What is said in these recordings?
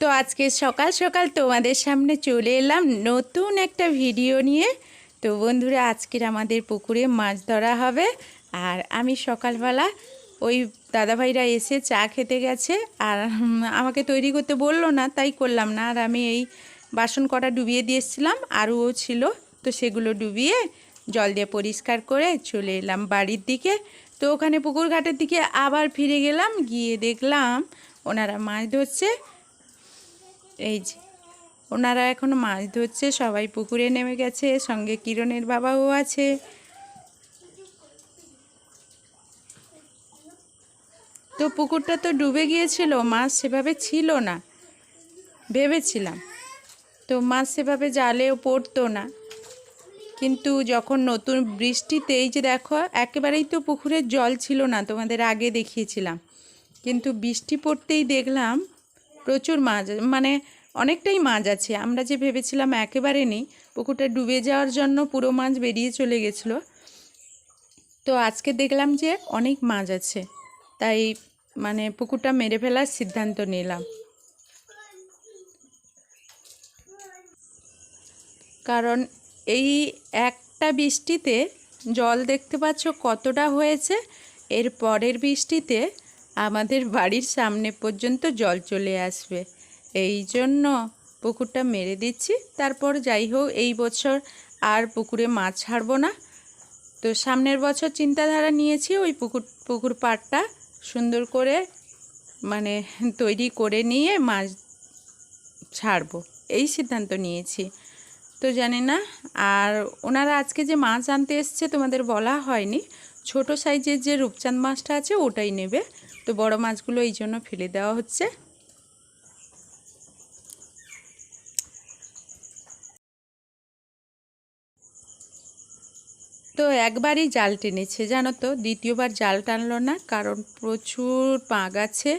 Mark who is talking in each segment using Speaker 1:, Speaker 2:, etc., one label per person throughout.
Speaker 1: তো আজকে সকাল সকাল তোমাদের সামনে চলে এলাম নতুন একটা ভিডিও নিয়ে। তো বন্ধুরা, আজকের আমাদের পুকুরে মাছ ধরা হবে। আর আমি সকালবেলা ওই দাদাভাইরা এসে চা খেতে গেছে। আর আমাকে তৈরি করতে বলল না, তাই করলাম না। আর আমি এই বাসন কটা ডুবিয়ে দিয়েছিলাম এসেছিলাম, আরও ছিল। তো সেগুলো ডুবিয়ে জল দিয়ে পরিষ্কার করে চলে এলাম বাড়ির দিকে। তো ওখানে পুকুর ঘাটের দিকে আবার ফিরে গেলাম, গিয়ে দেখলাম ওনারা মাছ ধরছে। এই যে, ওনারা এখন মাছ ধরছে, সবাই পুকুরে নেমে গেছে, সঙ্গে কিরণের বাবাও আছে। তো পুকুরটা তো ডুবে গিয়েছিল, মাছ সেভাবে ছিল না, ভেবেছিলাম। তো মাছ সেভাবে জালেও পড়তো না। কিন্তু যখন নতুন বৃষ্টিতে, এই যে দেখো, একেবারেই তো পুকুরের জল ছিল না, তোমাদের আগে দেখিয়েছিলাম। কিন্তু বৃষ্টি পড়তেই দেখলাম প্রচুর মাছ মানে অনেকটাই মাছ আছে। আমরা যে ভেবেছিলাম একেবারে নেই, পুকুরটা ডুবে যাওয়ার জন্য পুরো মাছ বেরিয়ে চলে গেছিল। তো আজকে দেখলাম যে অনেক মাছ আছে, তাই মানে পুকুরটা মেরে ফেলার সিদ্ধান্ত নিলাম। কারণ এই একটা বৃষ্টিতে জল দেখতে পাচ্ছ কতটা হয়েছে, এর পরের বৃষ্টিতে আমাদের বাড়ির সামনে পর্যন্ত জল চলে আসবে। এই জন্য পুকুরটা মেরে দিচ্ছি। তারপর যাই হোক, এই বছর আর পুকুরে মাছ ছাড়বো না। তো সামনের বছর চিন্তাধারা নিয়েছি ওই পুকুর পুকুর পাড়টা সুন্দর করে মানে তৈরি করে নিয়ে মাছ ছাড়বো। এই সিদ্ধান্ত নিয়েছি। তো জানি না, আর ওনারা আজকে যে মাছ আনতে এসছে তোমাদের বলা হয়নি। ছোট সাইজের যে রূপচাঁদ মাছটা আছে ওটাই নেবে। তো বড় মাছগুলো এই জন্য ফেলে দেওয়া হচ্ছে। তো একবারই জাল টেনেছে, জানো তো? দ্বিতীয়বার জাল টানলো না, কারণ প্রচুর পাগ আছে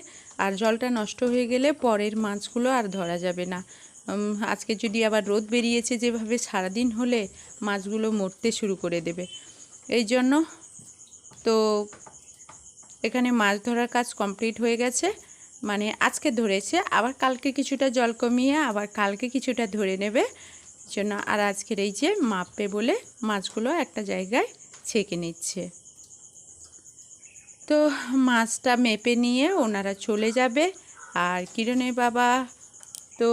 Speaker 1: আর জলটা নষ্ট হয়ে গেলে পরের মাছগুলো আর ধরা যাবে না। আজকে যদি আবার রোদ বেরিয়েছে যেভাবে সারাদিন হলে, মাছগুলো মরতে শুরু করে দেবে। এই জন্য তো এখানে মাছ ধরার কাজ কমপ্লিট হয়ে গেছে। মানে আজকে ধরেছে, আবার কালকে কিছুটা জল কমিয়ে আবার কালকে কিছুটা ধরে নেবে। জন্য আর আজকের এই যে মাপবে বলে মাছগুলো একটা জায়গায় ছেঁকে নিচ্ছে। তো মাছটা মেপে নিয়ে ওনারা চলে যাবে। আর কিরণের বাবা, তো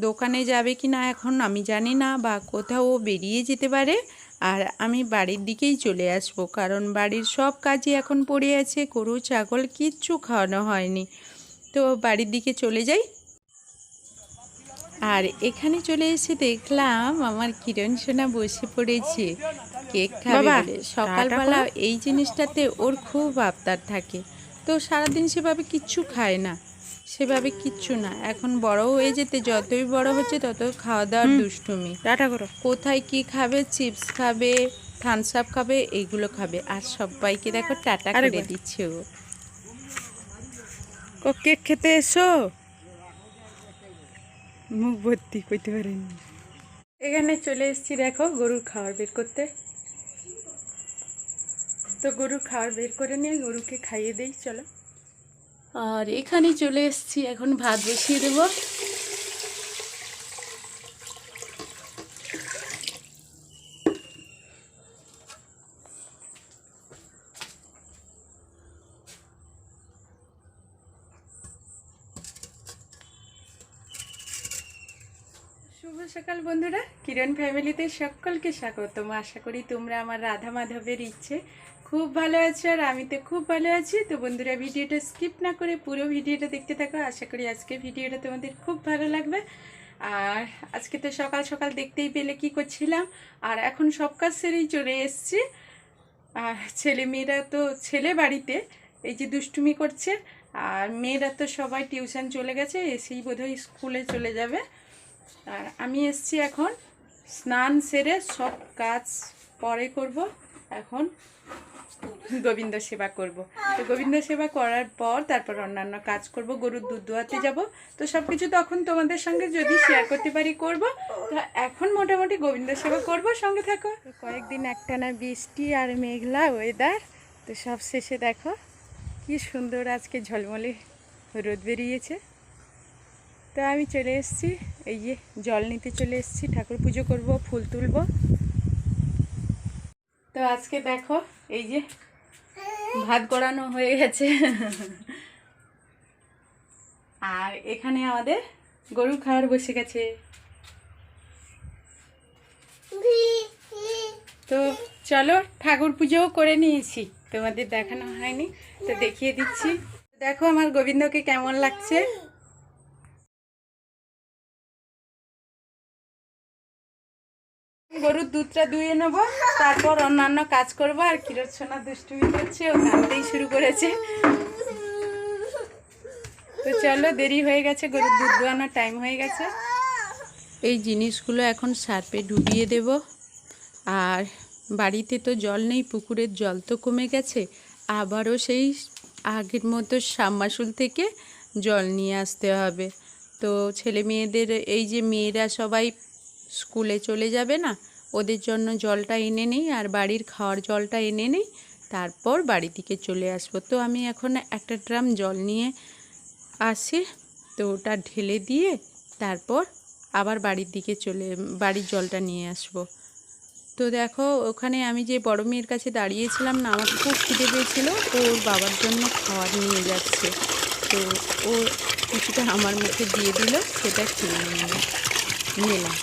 Speaker 1: দোকানে যাবে কি না এখন আমি জানি না বা কোথাও বেরিয়ে যেতে পারে। আর আমি বাড়ির দিকেই চলে আসব কারণ বাড়ির সব কাজই এখন পড়ে আছে গরু ছাগল কিচ্ছু খাওয়ানো হয়নি। তো বাড়ির দিকে চলে যাই। আর এখানে চলে এসে দেখলাম আমার কিরণ সোনা বসে পড়েছে কেক খাবে সকালবেলা এই জিনিসটাতে ওর খুব আবদার থাকে তো সারাদিন সেভাবে কিচ্ছু খায় না। সেভাবে কিচ্ছু না। এখন বড় হয়ে যেতে যতই বড় হচ্ছে তত খাওয়া দাওয়ার দুষ্টুমি।
Speaker 2: টাটা করো।
Speaker 1: কোথায় কি খাবে চিপস খাবে থামস আপ খাবে এইগুলো খাবে। আর সবাইকে দেখো টাটা করে দিচ্ছে ও।
Speaker 2: ও কেক খেতে এসো? মুখ ভর্তি করতে পারিনি।
Speaker 1: এখানে চলে এসেছি দেখো গরুর খাবার বের করতে। তো গরুর খাবার বের করে নিয়ে গরুকে খাইয়ে দিই চলো। আর এখানে চলে এসেছি, এখন ভাত বসিয়ে দেবো। শুভ সকাল বন্ধুরা, কিরণ ফ্যামিলিতে সকলকে স্বাগতম। আশা করি তোমরা আমার রাধা মাধবের ইচ্ছে খুব ভালো আছো আর আমি তো খুব ভালো আছি। তো বন্ধুরা, ভিডিওটা স্কিপ না করে পুরো ভিডিওটা দেখতে থাকো। আশা করি আজকে ভিডিওটা তোমাদের খুব ভালো লাগবে। আর আজকে তো সকাল সকাল দেখতেই পেলে কি করছিলাম। আর এখন সব কাজ সেরেই চলে এসেছি। আর ছেলে মেয়েরা তো ছেলে বাড়িতে, এই যে দুষ্টুমি করছে। আর মেয়েরা তো সবাই টিউশন চলে গেছে, এসেই বোধহয় স্কুলে চলে যাবে। আর আমি এসছি এখন স্নান সেরে সব কাজ পরে করব। এখন গোবিন্দ সেবা করব। তো গোবিন্দ সেবা করার পর তারপর অন্যান্য কাজ করব গরুর দুধ দোয়াতে যাব। তো সব কিছু তখন তোমাদের সঙ্গে যদি শেয়ার করতে পারি করব। তো এখন মোটামুটি গোবিন্দ সেবা করব সঙ্গে থাকো। কয়েকদিন একটানা বৃষ্টি আর মেঘলা ওয়েদার তো সব শেষে দেখো কি সুন্দর আজকে ঝলমলে রোদ বেরিয়েছে। তো আমি চলে এসেছি এই যে জল নিতে চলে এসেছি ঠাকুর পুজো করব ফুল তুলব। তো আজকে দেখো এই যে ভাত গড়ানো হয়ে গেছে। আর এখানে আমাদের গরু খাওয়ার বসে গেছে। তো চলো ঠাকুর পুজোও করে নিয়েছি। তোমাদের দেখানো হয়নি, তো দেখিয়ে দিচ্ছি। দেখো আমার গোবিন্দকে কেমন লাগছে। গরুর দুধটা দুয়ে নেব, তারপর অন্যান্য কাজ করব, আর কিরোচ্ছনা দুষ্টুমি করছে, ও কাঁদতেই শুরু করেছে। তো চলো, দেরি হয়ে গেছে, গরুর দুধ দোয়ানোর টাইম হয়ে গেছে। এই জিনিসগুলো এখন সার্পে ডুবিয়ে দেব। আর বাড়িতে তো জল নেই, পুকুরের জল তো কমে গেছে, আবারও সেই আগের মতো সাবমাসুল থেকে জল নিয়ে আসতে হবে। তো ছেলে মেয়েদের, এই যে মেয়েরা সবাই স্কুলে চলে যাবে না, ওদের জন্য জলটা এনে নেই আর বাড়ির খাওয়ার জলটা এনে নেই, তারপর বাড়ি থেকে চলে আসব। তো আমি এখন একটা ড্রাম জল নিয়ে আসি, তো ওটা ঢেলে দিয়ে তারপর আবার বাড়ির দিকে চলে, বাড়ির জলটা নিয়ে আসব। তো দেখো, ওখানে আমি যে বড় মেয়ের কাছে দাঁড়িয়েছিলাম না, আমার খুব খিদে পেয়েছিল ওর বাবার জন্য খাবার নিয়ে যাচ্ছে। তো ও কিছুটা আমার মুখে দিয়ে দিল, সেটা খেয়ে নিলাম।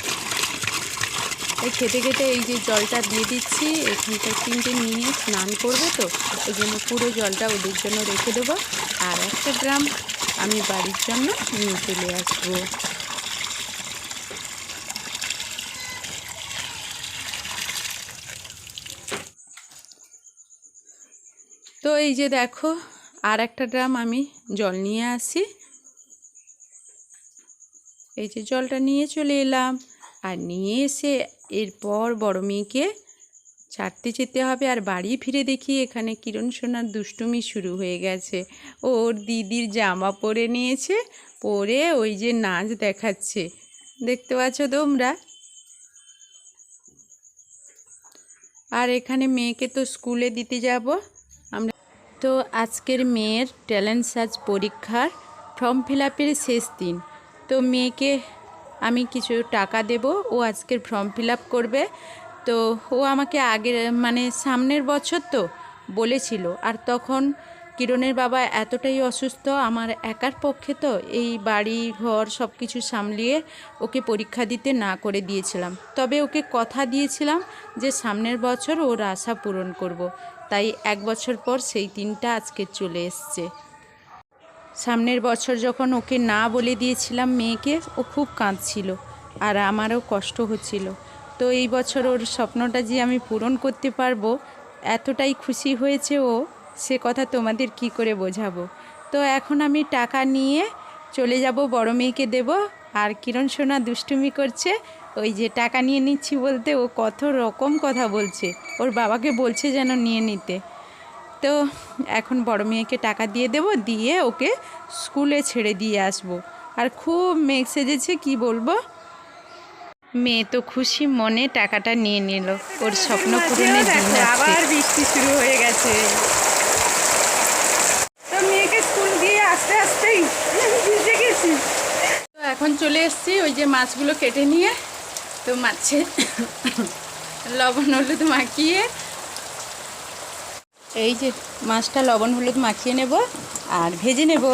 Speaker 1: এই খেতে খেতে এই যে জলটা দিয়ে দিচ্ছি এখানটা তিনটে নিয়ে স্নান করবে তো ওই জন্য পুরো জলটা ওদের জন্য রেখে দেবো। আর একটা গ্রাম আমি বাড়ির জন্য নিয়ে চলে আসব। তো এই যে দেখো, আর একটা ড্রাম আমি জল নিয়ে আসি। এই যে জলটা নিয়ে চলে এলাম, আর নিয়ে এসে এরপর বড় মেয়েকে ছাড়তে যেতে হবে আর বাড়ি ফিরে দেখি এখানে কিরণ সোনার দুষ্টুমি শুরু হয়ে গেছে। ওর দিদির জামা পরে নিয়েছে, পরে ওই যে নাচ দেখাচ্ছে। দেখতে পাচ্ছ তোমরা? আর এখানে মেয়েকে তো স্কুলে দিতে যাব। আমরা তো আজকের মেয়ের ট্যালেন্ট সার্চ পরীক্ষার ফর্ম ফিল শেষ দিন। তো মেয়েকে আমি কিছু টাকা দেব, ও আজকের ফর্ম ফিল করবে। তো ও আমাকে আগের মানে সামনের বছর তো বলেছিল। আর তখন কিরণের বাবা এতটাই অসুস্থ, আমার একার পক্ষে তো এই বাড়ি, ঘর সব কিছু সামলিয়ে ওকে পরীক্ষা দিতে না করে দিয়েছিলাম। তবে ওকে কথা দিয়েছিলাম যে সামনের বছর ওর আশা পূরণ করব। তাই এক বছর পর সেই দিনটা আজকে চলে এসছে। সামনের বছর যখন ওকে না বলে দিয়েছিলাম মেয়েকে, ও খুব কাঁদছিল আর আমারও কষ্ট হচ্ছিল। তো এই বছর ওর স্বপ্নটা যে আমি পূরণ করতে পারব, এতটাই খুশি হয়েছে ও, সে কথা তোমাদের কি করে বোঝাবো? তো এখন আমি টাকা নিয়ে চলে যাব, বড় মেয়েকে দেব। আর কিরণ সোনা দুষ্টুমি করছে, ওই যে টাকা নিয়ে নিচ্ছি বলতে ও কত রকম কথা বলছে। ওর বাবাকে বলছে যেন নিয়ে নিতে। তো এখন বড় মেয়েকে টাকা দিয়ে দেব দিয়ে ওকে স্কুলে ছেড়ে দিয়ে আসব। আর খুব মেঘ সেজেছে কি বলব? মেয়ে তো খুশি মনে টাকাটা নিয়ে নিল। ওর স্বপ্ন পূরণের দিন আবার বৃষ্টি শুরু হয়ে গেছে।
Speaker 2: তো মেয়েকে স্কুল দিয়ে আস্তে আস্তেই ভিজে গেছি।
Speaker 1: তো এখন চলে এসেছি ওই যে মাছগুলো কেটে নিয়ে। তো মাছে লবণ হলুদ মাখিয়ে এই যে মাছটা লবণ হলুদ মাখিয়ে নেব আর ভেজে নেব।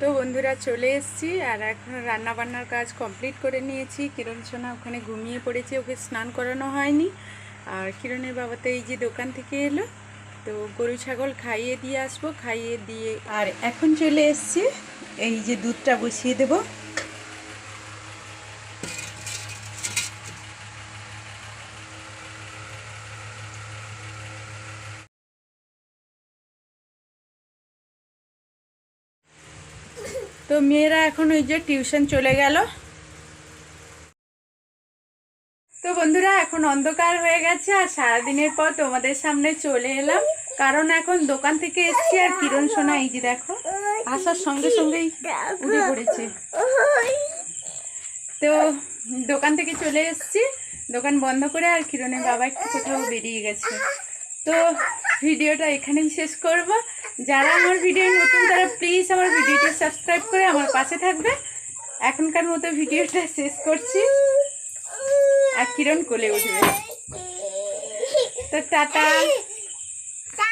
Speaker 1: তো বন্ধুরা চলে এসেছি আর এখন রান্না বান্নার কাজ কমপ্লিট করে নিয়েছি। কিরণ সোনা ওখানে ঘুমিয়ে পড়েছে, ওকে স্নান করানো হয়নি। আর কিরণের বাবা তো এই যে দোকান থেকে এলো। তো গরু, ছাগল খাইয়ে দিয়ে আসব, খাইয়ে দিয়ে আর এখন চলে এসেছি, এই যে দুধটা বসিয়ে দেব। তো মেয়েরা এখন ওই যে টিউশন চলে গেল তো বন্ধুরা, এখন অন্ধকার হয়ে গেছে আর সারাদিনের পর তোমাদের সামনে চলে এলাম। কারণ এখন দোকান থেকে এসছি আর কিরণ সোনা, এই যে দেখো, আসার সঙ্গে সঙ্গেই উঠে পড়েছে। তো দোকান থেকে চলে এসেছি। দোকান বন্ধ করে আর কিরণের বাবা একটু কোথাও বেরিয়ে গেছে। তো ভিডিওটা এখানেই শেষ করব। যারা আমার ভিডিও নতুন, তারা প্লিজ আমার ভিডিওটি সাবস্ক্রাইব করে আমার পাশে থাকবে। এখনকার মতো ভিডিওটা শেষ করছি। আর কিরণ কোলে উঠবে। তো টাটা।